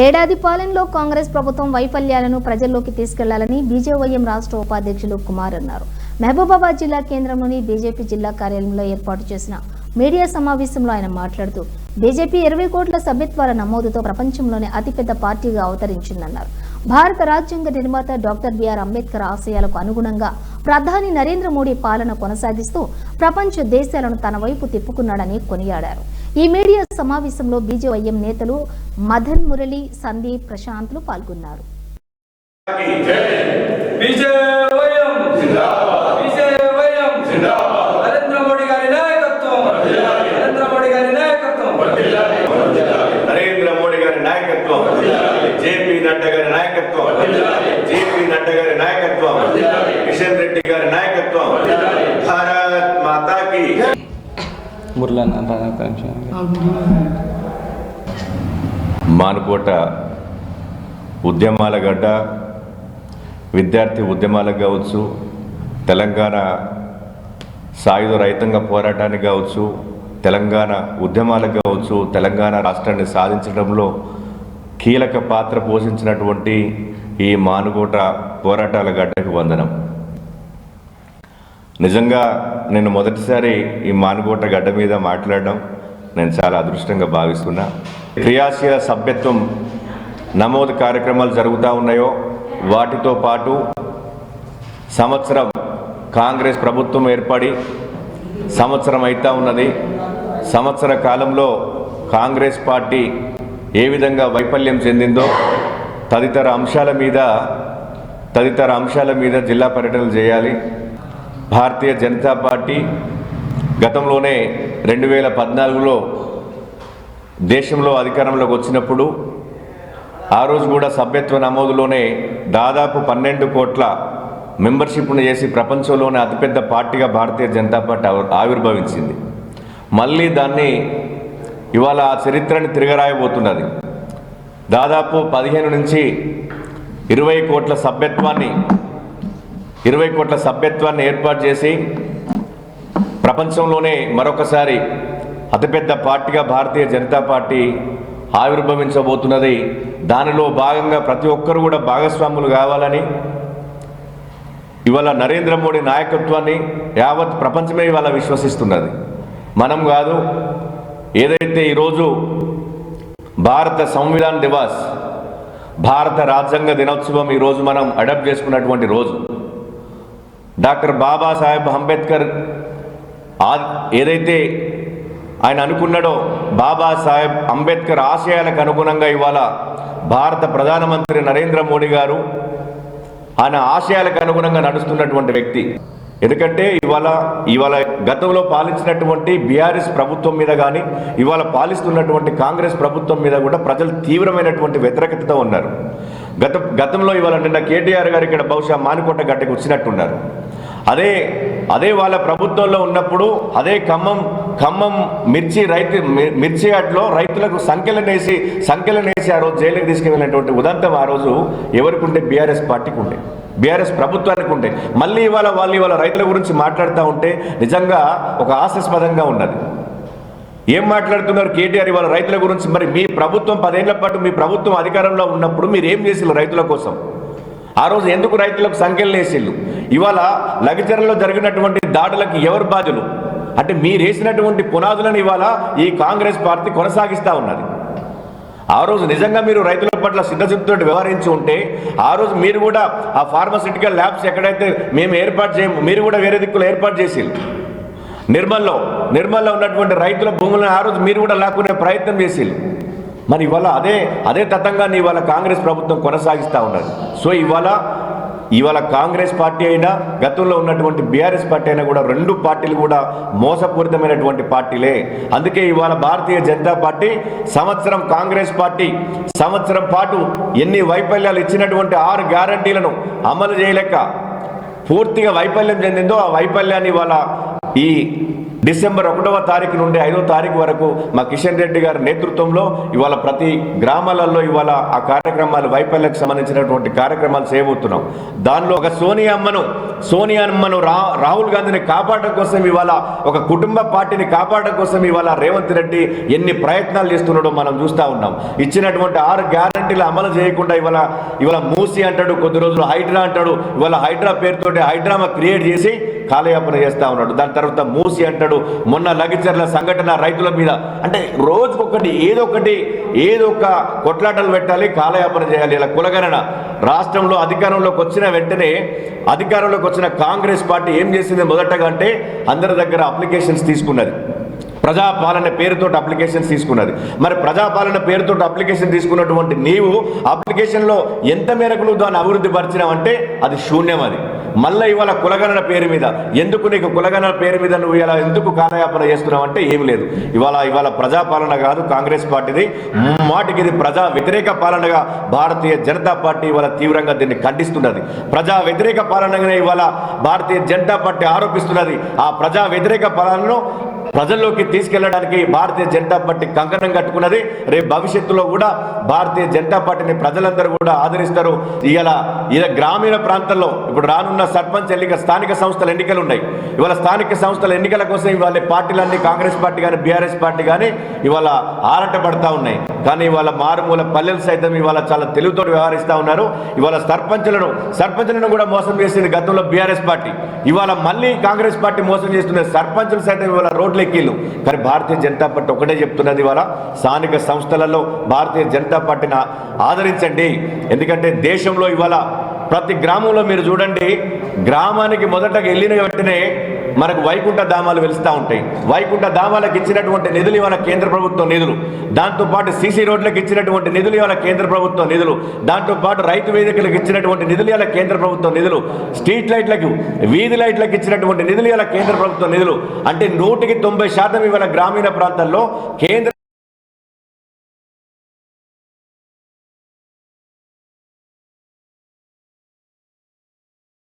ఏడాది పాలనలో కాంగ్రెస్ ప్రభుత్వం వైఫల్యాలను ప్రజల్లోకి తీసుకెళ్ళాలని బీజేవైఎం రాష్ట్ర ఉపాధ్యక్షులు కుమార్ అన్నారు. మహబూబాబాద్ జిల్లా కేంద్రంలోని బీజేపీ జిల్లా కార్యాలయంలో ఏర్పాటు చేసిన మీడియా సమావేశంలో ఆయన మాట్లాడుతూ బీజేపీ ఇరవై కోట్ల సభ్యత్వాల నమోదుతో ప్రపంచంలోనే అతిపెద్ద పార్టీగా అవతరించిందన్నారు. భారత రాజ్యాంగ నిర్మాత డాక్టర్ బిఆర్ అంబేద్కర్ ఆశయాలకు అనుగుణంగా ప్రధాని నరేంద్ర మోడీ పాలన కొనసాగిస్తూ ప్రపంచ దేశాలను తన వైపు తిప్పుకున్నాడని కొనియాడారు. ఈ మీడియా సమావేశంలో బీజేవైఎం నేతలు మదన్ మురళి సందీప్ ప్రశాంత్లు పాల్గొన్నారు. విజయవయం. విజయవయం. నరేంద్ర మోడీ గారి నాయకత్వం. నరేంద్ర మోడీ గారి నాయకత్వం. నరేంద్ర మోడీ గారి నాయకత్వం. జేపీ నడ్డా గారి నాయకత్వం. జేపీ నడ్డా గారి నాయకత్వం. కిషన్ రెడ్డి గారి నాయకత్వం. భారత్ మాతాకి. మురళన్న రాధాకృష్ణ మానుకోట ఉద్యమాల గడ్డ విద్యార్థి ఉద్యమాలకు కావచ్చు తెలంగాణ సాయుధ రైతాంగ పోరాటానికి కావచ్చు తెలంగాణ ఉద్యమాలకు కావచ్చు తెలంగాణ రాష్ట్రాన్ని సాధించడంలో కీలక పాత్ర పోషించినటువంటి ఈ మానుకోట పోరాటాల గడ్డకు వందనం. నిజంగా నేను మొదటిసారి ఈ మానుకోట గడ్డ మీద మాట్లాడడం నేను చాలా అదృష్టంగా భావిస్తున్నా. క్రియాశీల సభ్యత్వం నమోదు కార్యక్రమాలు జరుగుతూ ఉన్నాయో వాటితో పాటు సంవత్సరం కాంగ్రెస్ ప్రభుత్వం ఏర్పడి సంవత్సరం అయితా ఉన్నది. సంవత్సర కాలంలో కాంగ్రెస్ పార్టీ ఏ విధంగా వైఫల్యం చెందిందో తదితర అంశాల మీద తదితర అంశాల మీద జిల్లా పర్యటనలు చేయాలి. భారతీయ జనతా పార్టీ గతంలోనే రెండు వేల పద్నాలుగులో దేశంలో అధికారంలోకి వచ్చినప్పుడు ఆ రోజు కూడా సభ్యత్వ నమోదులోనే దాదాపు పన్నెండు కోట్ల మెంబర్షిప్ను చేసి ప్రపంచంలోనే అతిపెద్ద పార్టీగా భారతీయ జనతా పార్టీ ఆవిర్భవించింది. మళ్ళీ దాన్ని ఇవాళ ఆ చరిత్రని తిరగరాయబోతున్నది. దాదాపు పదిహేను నుంచి ఇరవై కోట్ల సభ్యత్వాన్ని ఇరవై కోట్ల సభ్యత్వాన్ని ఏర్పాటు చేసి ప్రపంచంలోనే మరొకసారి అతిపెద్ద పార్టీగా భారతీయ జనతా పార్టీ ఆవిర్భవించబోతున్నది. దానిలో భాగంగా ప్రతి ఒక్కరు కూడా భాగస్వాములు కావాలని ఇవాళ నరేంద్ర మోడీ నాయకత్వాన్ని యావత్ ప్రపంచమే ఇవాళ విశ్వసిస్తున్నది. మనం కాదు ఏదైతే ఈరోజు భారత సంవిధాన్ దివాస్ భారత రాజ్యాంగ దినోత్సవం ఈరోజు మనం అడాప్ట్ చేసుకున్నటువంటి రోజు డాక్టర్ బాబాసాహెబ్ అంబేద్కర్ ఆ- ఏదైతే ఆయన అనుకున్నాడో బాబాసాహెబ్ అంబేద్కర్ ఆశయాలకు అనుగుణంగా ఇవాళ భారత ప్రధానమంత్రి నరేంద్ర మోడీ గారు ఆయన ఆశయాలకు అనుగుణంగా నడుస్తున్నటువంటి వ్యక్తి. ఎందుకంటే ఇవాళ ఇవాళ గతంలో పాలించినటువంటి బీఆర్ఎస్ ప్రభుత్వం మీద కానీ ఇవాళ పాలిస్తున్నటువంటి కాంగ్రెస్ ప్రభుత్వం మీద కూడా ప్రజలు తీవ్రమైనటువంటి వ్యతిరేకతతో ఉన్నారు. గత గతంలో ఇవాళ నిన్న కేటీఆర్ గారు ఇక్కడ బహుశా మానుకోట గడ్డకి వచ్చినట్టున్నారు. అదే అదే వాళ్ళ ప్రభుత్వంలో ఉన్నప్పుడు అదే ఖమ్మం ఖమ్మం మిర్చి రైతు మిర్చి యార్డ్లో రైతులకు సంఖ్యలనేసి సంఖ్యలనేసి ఆ రోజు జైలుకి తీసుకెళ్ళినటువంటి ఉదంతం ఆ రోజు ఎవరికి ఉంటే బీఆర్ఎస్ పార్టీకి ఉండే. బీఆర్ఎస్ ప్రభుత్వానికి ఉండే. మళ్ళీ ఇవాళ వాళ్ళు ఇవాళ రైతుల గురించి మాట్లాడుతూ ఉంటే నిజంగా ఒక ఆశాస్పదంగా ఉన్నది. ఏం మాట్లాడుతున్నారు కేటీఆర్ ఇవాళ రైతుల గురించి? మరి మీ ప్రభుత్వం పదేళ్ళ పాటు మీ ప్రభుత్వం అధికారంలో ఉన్నప్పుడు మీరు ఏం చేసిల్లు రైతుల కోసం? ఆ రోజు ఎందుకు రైతులకు సంఖ్యలు వేసిల్లు ఇవాళ లగచర్లలో జరిగినటువంటి దాడులకు ఎవరు బాధ్యులు? అంటే మీరేసినటువంటి పునాదులను ఇవాళ ఈ కాంగ్రెస్ పార్టీ కొనసాగిస్తూ ఉన్నది. ఆ రోజు నిజంగా మీరు రైతుల పట్ల సిద్ధశుద్ధితో వ్యవహరించి ఉంటే ఆ రోజు మీరు కూడా ఆ ఫార్మసిటికల్ ల్యాబ్స్ ఎక్కడైతే మేము ఏర్పాటు చేయము మీరు కూడా వేరే దిక్కులు ఏర్పాటు చేసి నిర్మల్లో నిర్మల్లో ఉన్నటువంటి రైతుల భూములను ఆ రోజు మీరు కూడా లాక్కునే ప్రయత్నం చేసి మరి ఇవాళ అదే అదే తతంగాన్ని ఇవాళ కాంగ్రెస్ ప్రభుత్వం కొనసాగిస్తూ ఉన్నది. సో ఇవాళ ఇవాళ కాంగ్రెస్ పార్టీ అయినా గతంలో ఉన్నటువంటి బీఆర్ఎస్ పార్టీ అయినా కూడా రెండు పార్టీలు కూడా మోసపూరితమైనటువంటి పార్టీలే. అందుకే ఇవాళ భారతీయ జనతా పార్టీ సంవత్సరం కాంగ్రెస్ పార్టీ సంవత్సరం పాటు ఎన్ని వైఫల్యాలు ఇచ్చినటువంటి ఆరు గ్యారంటీలను అమలు చేయలేక పూర్తిగా వైఫల్యం చెందిందో ఆ వైఫల్యాన్ని ఇవాళ ఈ డిసెంబర్ ఒకటవ తారీఖు నుండి ఐదవ తారీఖు వరకు మా కిషన్ రెడ్డి గారి నేతృత్వంలో ఇవాళ ప్రతి గ్రామాలలో ఇవాళ ఆ కార్యక్రమాలు వైఫల్యకు సంబంధించినటువంటి కార్యక్రమాలు చేయబోతున్నాం. దానిలో ఒక సోనియా అమ్మను సోనియా అమ్మను రా రాహుల్ గాంధీని కాపాడడం కోసం ఇవాళ ఒక కుటుంబ పార్టీని కాపాడడం కోసం ఇవాళ రేవంత్ రెడ్డి ఎన్ని ప్రయత్నాలు చేస్తున్నాడో మనం చూస్తూ ఉన్నాం. ఇచ్చినటువంటి ఆరు గ్యారంటీలు అమలు చేయకుండా ఇవాళ ఇవాళ మూసి అంటాడు కొద్ది రోజులు హైడ్రా అంటాడు ఇవాళ హైడ్రా పేరుతోటి హైడ్రామా క్రియేట్ చేసి కాలయాపన చేస్తూ ఉన్నాడు. దాని తర్వాత మూసి అంటాడు మొన్న లగిచర్ల సంఘటన రైతుల మీద. అంటే రోజుకొకటి ఏదో ఒకటి ఏదో ఒక కొట్లాటలు పెట్టాలి కాలయాపన చేయాలి ఇలా కులగణన. రాష్ట్రంలో అధికారంలోకి వచ్చిన వెంటనే అధికారంలోకి వచ్చిన కాంగ్రెస్ పార్టీ ఏం చేసింది మొదటగా అంటే అందరి దగ్గర అప్లికేషన్స్ తీసుకున్నది. ప్రజాపాలన పేరుతో అప్లికేషన్ తీసుకున్నది. మరి ప్రజాపాలన పేరుతో అప్లికేషన్ తీసుకున్నటువంటి నీవు అప్లికేషన్లో ఎంత మేరకు నువ్వు దాన్ని అభివృద్ధి పరిచినావంటే అది శూన్యం అది. మళ్ళీ ఇవాళ కులగణన పేరు మీద. ఎందుకు నీకు కులగణన పేరు మీద నువ్వు ఇలా ఎందుకు కాలయాపన చేస్తున్నావు అంటే ఏమి లేదు. ఇవాళ ఇవాళ ప్రజాపాలన కాదు కాంగ్రెస్ పార్టీది. మాటికి ఇది ప్రజా వ్యతిరేక పాలనగా భారతీయ జనతా పార్టీ ఇవాళ తీవ్రంగా దీన్ని ఖండిస్తున్నది. ప్రజా వ్యతిరేక పాలనగానే ఇవాళ భారతీయ జనతా పార్టీ ఆరోపిస్తున్నది. ఆ ప్రజా వ్యతిరేక పాలనను ప్రజల్లోకి తీసుకెళ్ళడానికి భారతీయ జనతా పార్టీ కంకణం కట్టుకున్నది. రేపు భవిష్యత్తులో కూడా భారతీయ జనతా పార్టీని ప్రజలందరూ కూడా ఆదరిస్తారు. ఇలా ఇలా గ్రామీణ ప్రాంతాల్లో ఇప్పుడు రానున్న సర్పంచ్ ఎన్నిక స్థానిక సంస్థల ఎన్నికలు ఉన్నాయి. ఇవాళ స్థానిక సంస్థల ఎన్నికల కోసం ఇవాళ పార్టీలన్నీ కాంగ్రెస్ పార్టీ కానీ బీఆర్ఎస్ పార్టీ కానీ ఇవాళ ఆరాటపడతా ఉన్నాయి. కానీ ఇవాళ మారుమూల పల్లెలు సైతం ఇవాళ చాలా తెలుగుతో వ్యవహరిస్తూ ఉన్నారు. ఇవాళ సర్పంచులను సర్పంచులను కూడా మోసం చేసింది గతంలో బీఆర్ఎస్ పార్టీ. ఇవాళ మళ్ళీ కాంగ్రెస్ పార్టీ మోసం చేస్తున్నది సర్పంచులు సైతం ఇవాళ రోడ్లు ఎక్కిళ్ళు కానీ భారతీయ జనతా పార్టీ ఒకటే చెప్తున్నది ఇవాళ స్థానిక సంస్థలలో భారతీయ జనతా పార్టీని ఆదరించండి. ఎందుకంటే దేశంలో ఇవాళ ప్రతి గ్రామంలో మీరు చూడండి గ్రామానికి మొదటగా వెళ్ళిన వెంటనే మనకు వైకుంఠ ధామాలు వెలుస్తూ ఉంటాయి. వైకుంఠ ధామాలకు ఇచ్చినటువంటి నిధులు ఇవాళ కేంద్ర ప్రభుత్వం నిధులు. దాంతోపాటు సీసీ రోడ్లకు ఇచ్చినటువంటి నిధులు ఇవాళ కేంద్ర ప్రభుత్వం నిధులు. దాంతోపాటు రైతు వేదికలకు ఇచ్చినటువంటి నిధులు ఇవాళ కేంద్ర ప్రభుత్వం నిధులు. స్ట్రీట్ లైట్లకు వీధి లైట్లకు ఇచ్చినటువంటి నిధులు ఇవాళ కేంద్ర ప్రభుత్వం నిధులు. అంటే నూటికి తొంభై శాతం ఇవాళ గ్రామీణ ప్రాంతాల్లో కేంద్ర